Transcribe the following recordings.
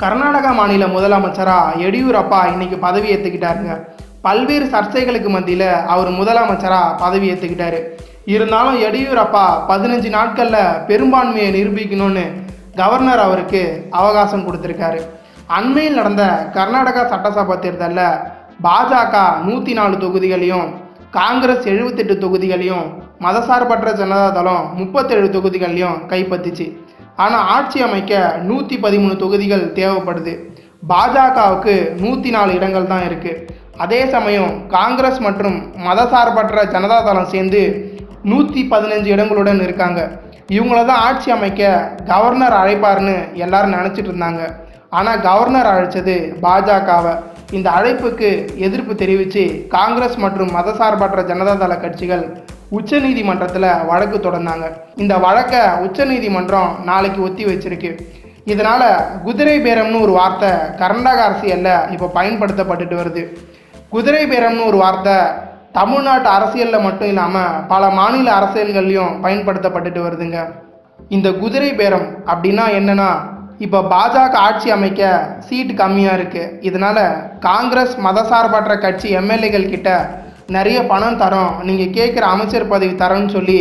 கர்நாடகா மாநில முதலமைச்சராக எடியூரப்பா இன்னைக்கு பதவி ஏற்றுக்கிட்டாருங்க பல்வேறு சர்ச்சைகளுக்கு மத்தியில் அவர் முதலமைச்சராக பதவி ஏற்றுக்கிட்டாரு இருந்தாலும் எடியூரப்பா பதினஞ்சு நாட்களில் பெரும்பான்மையை நிரூபிக்கணும்னு கவர்னர் அவருக்கு அவகாசம் கொடுத்துருக்காரு. அண்மையில் நடந்த கர்நாடகா சட்டசபை தேர்தலில் பாஜக நூற்றி நாலு தொகுதிகளையும் காங்கிரஸ் எழுபத்தெட்டு தொகுதிகளையும் மதசார்பற்ற ஜனதா தளம் முப்பத்தேழு தொகுதிகளையும் கைப்பற்றிச்சு. ஆனால் ஆட்சி அமைக்க நூற்றி பதிமூணு தொகுதிகள் தேவைப்படுது. பாஜகவுக்கு நூற்றி நாலு இடங்கள் தான் இருக்குது அதே சமயம் காங்கிரஸ் மற்றும் மதசார்பற்ற ஜனதா தளம் சேர்ந்து நூற்றி பதினஞ்சு இடங்களுடன் இருக்காங்க. இவங்கள தான் ஆட்சி அமைக்க கவர்னர் அழைப்பார்னு எல்லாரும் நினச்சிட்டு இருந்தாங்க. ஆனால் கவர்னர் அழைச்சது பாஜகவை. இந்த அழைப்புக்கு எதிர்ப்பு தெரிவித்து காங்கிரஸ் மற்றும் மதசார்பற்ற ஜனதா தள கட்சிகள் உச்சநீதிமன்றத்தில் வழக்கு தொடர்ந்தாங்க. இந்த வழக்கை உச்சநீதிமன்றம் நாளைக்கு ஒத்தி வச்சிருக்கு. இதனால் குதிரை பேரம்னு ஒரு வார்த்தை கர்நாடக அரசியலில் இப்போ பயன்படுத்தப்பட்டுட்டு வருது. குதிரை பேரம்னு ஒரு வார்த்தை தமிழ்நாட்டு அரசியலில் மட்டும் இல்லாமல் பல மாநில அரசியல்கள்லையும் பயன்படுத்தப்பட்டுட்டு வருதுங்க. இந்த குதிரை பேரம் அப்படின்னா என்னென்னா இப்போ பாஜக ஆட்சி அமைக்க சீட் கம்மியாக இருக்குது இதனால் காங்கிரஸ் மதசார்பற்ற கட்சி எம்எல்ஏகள் கிட்ட நிறைய பணம் தரோம். நீங்கள் கேட்குற அமைச்சர் பதவி தரோன்னு சொல்லி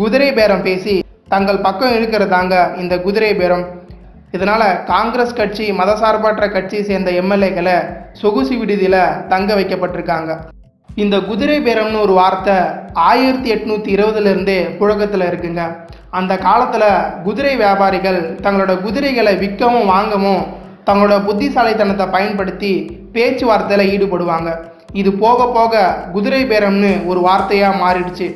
குதிரை பேரம் பேசி தங்கள் பக்கம் இருக்கிறதாங்க இந்த குதிரை பேரம். இதனால் காங்கிரஸ் கட்சி மதசார்பற்ற கட்சி சேர்ந்த எம்எல்ஏக்களை சொகுசு விடுதியில் தங்க வைக்கப்பட்டிருக்காங்க. இந்த குதிரை பேரம்னு ஒரு வார்த்தை ஆயிரத்தி எட்நூற்றி இருபதுலேருந்தே புழக்கத்தில் இருக்குங்க. அந்த காலத்தில் குதிரை வியாபாரிகள் தங்களோட குதிரைகளை விற்கவும் வாங்கவும் தங்களோட புத்திசாலித்தனத்தை பயன்படுத்தி பேச்சுவார்த்தையில் ஈடுபடுவாங்க. இது போக போக குதிரை பேரம்னு ஒரு வார்த்தையாக மாறிடுச்சு.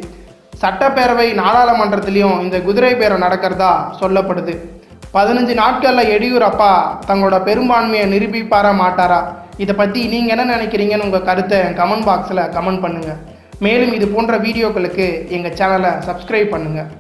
சட்டப்பேரவை நாடாளுமன்றத்திலையும் இந்த குதிரை பேரம் நடக்கிறதா சொல்லப்படுது. பதினஞ்சு நாட்களில் எடியூரப்பா தங்களோட பெரும்பான்மையை நிரூபிப்பாரா மாட்டாரா? இதை பற்றி நீங்கள் என்ன நினைக்கிறீங்கன்னு உங்கள் கருத்தை கமெண்ட் பாக்ஸில் கமெண்ட் பண்ணுங்கள் மேலும் இது போன்ற வீடியோக்களுக்கு எங்கள் சேனலை சப்ஸ்கிரைப் பண்ணுங்கள்